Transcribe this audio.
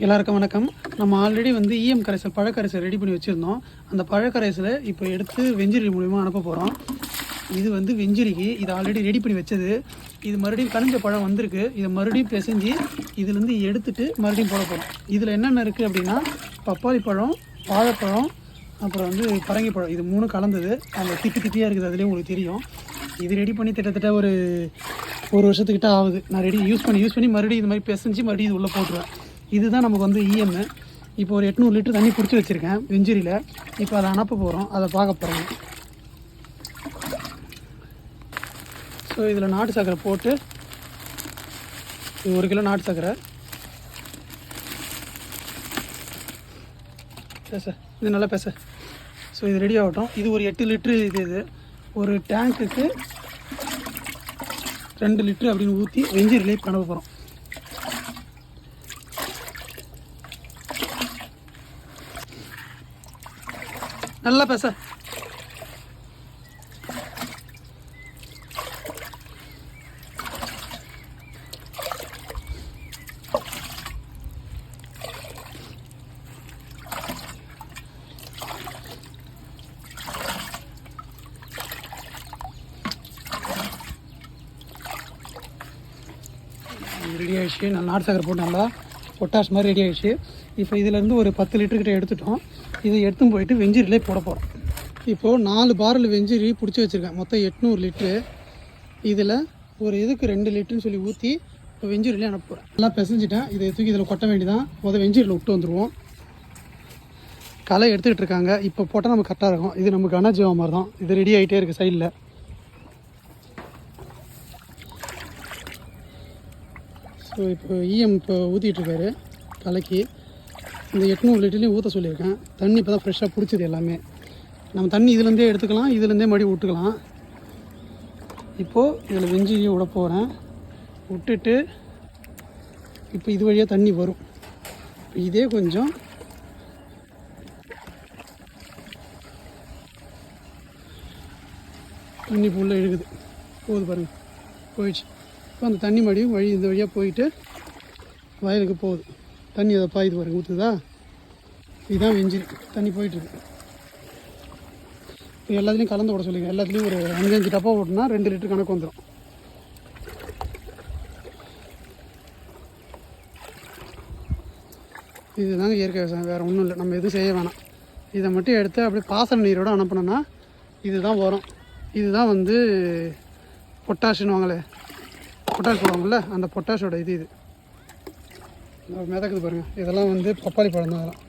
எல்லாருக்கும் வணக்கம். நம்ம ஆல்ரெடி வந்து இஎம் கரைசல் பழக்கரைசல் ரெடி பண்ணி வச்சுருந்தோம். அந்த பழக்கரைசலை இப்போ எடுத்து வெஞ்சிரி மூலிமா அனுப்ப போகிறோம் இது வந்து வெஞ்சிரிக்கு இது ஆல்ரெடி ரெடி பண்ணி வச்சது. இது மறுபடியும் கனிஞ்ச பழம் வந்திருக்கு. இதை மறுபடியும் பிசைஞ்சு இதுலேருந்து எடுத்துட்டு மறுபடியும் போட போகிறோம் இதில் என்னென்ன இருக்குது அப்படின்னா பப்பாளி பழம் வாழைப்பழம் அப்புறம் வந்து பரங்கி பழம். இது மூணும் கலந்தது. அந்த திப்பி திப்பியாக இருக்குது அதுலேயும் உங்களுக்கு தெரியும். இது ரெடி பண்ணி கிட்டத்தட்ட ஒரு ஒரு வருஷத்துக்கிட்ட ஆகுது. நான் ரெடி யூஸ் பண்ணி யூஸ் பண்ணி மறுபடியும் இது மாதிரி பிசைஞ்சு மறுபடியும் இது உள்ளே போட்டுருவேன். இதுதான் நமக்கு வந்து இஎம் இப்போ ஒரு எட்நூறு லிட்டர் தண்ணி பிடிச்சி வச்சுருக்கேன் வெஞ்சூரியில். இப்போ அதை அனுப்ப போகிறோம் அதை பார்க்க போகிறோம் ஸோ இதில் நாட்டு சர்க்கரை போட்டு இது ஒரு கிலோ நாட்டு சர்க்கரை. பேச இது நல்லா பேச. ஸோ இது ரெடி ஆகட்டும். இது ஒரு எட்டு லிட்ரு இது இது. ஒரு டேங்க்குக்கு ரெண்டு லிட்ரு அப்படின்னு ஊற்றி வெஞ்சூரிலே பண்ண போகிறோம் நல்லா பேச. ரெடி ஆயிடுச்சு. நான் நாட்டு சக்கரை போட்டு நல்லா பொட்டாஷ் மாதிரி ரெடி ஆகிடுச்சு இப்போ இதிலேருந்து ஒரு பத்து லிட்டர்கிட்ட எடுத்துட்டோம். இதை எடுத்துன்னு போயிட்டு வெஞ்சூரிலே போட போகிறோம் இப்போது நாலு பாரல் வெஞ்சூரி பிடிச்சி வச்சுருக்கேன். மொத்தம் எட்நூறு லிட்ரு இதில் ஒரு இதுக்கு ரெண்டு லிட்டருன்னு சொல்லி ஊற்றி இப்போ வெஞ்சூரிலே அனுப்புகிறேன் நல்லா பிசைஞ்சிட்டேன். இதை தூக்கி இதில் கொட்ட வேண்டிதான் முதல் வெஞ்சூரியில் விட்டு வந்துடுவோம் களை எடுத்துக்கிட்டு இருக்காங்க. இப்போ போட்டால் நமக்கு கரெக்டாக இருக்கும். இது நமக்கு கனஜீவம் மாதிரி தான் இது ரெடி ஆகிட்டே இருக்குது சைடில் ஸோ இப்போ இஎம் இப்போ ஊற்றிட்டுருக்காரு கலக்கி இந்த எட்நூறு லிட்டர்லேயும் ஊற்ற சொல்லியிருக்கேன். தண்ணி இப்போ தான் ஃப்ரெஷ்ஷாக பிடிச்சது எல்லாமே. நம்ம தண்ணி இதுலேருந்தே எடுத்துக்கலாம் இதுலேருந்தே மறுபடி விட்டுக்கலாம் இப்போது இதில் வெஞ்சிரியும் விட போகிறேன் விட்டுட்டு இப்போ இது வழியாக தண்ணி வரும். இப்போ இதே கொஞ்சம். தண்ணி ஃபுல்லாக இழுக்குது. போகுது பாருங்கள் போயிடுச்சு. இப்போ அந்த தண்ணி மறுபடியும் வழி இந்த வழியாக போயிட்டு வயலுக்கு போகுது. தண்ணி அதை பாயுது பாருங்க ஊற்றுதா இதுதான் வெஞ்சிரி தண்ணி போயிட்டுருக்கு. இப்போ எல்லாத்துலேயும் கலந்து விட சொல்லிங்க. எல்லாத்துலேயும் ஒரு அஞ்சஞ்சு அஞ்சு டப்பா ஓட்டினா ரெண்டு லிட்டர் கணக்கு வந்துடும் இதுதாங்க இயற்கை விவசாயம். வேறு ஒன்றும் இல்லை. நம்ம எதுவும் செய்ய வேணாம். இதை மட்டும் எடுத்து அப்படியே பாசன நீரோடு அனுப்பினோன்னா இதுதான் உரம். இதுதான் வந்து பொட்டாஷுன்னு வாங்களே பொட்டாஷ் போடுவாங்கள்ல அந்த பொட்டாஷோட இது இது. மிதக்குது பாருங்கள் இதெல்லாம் வந்து பப்பாளி பழம் தான் அதெல்லாம்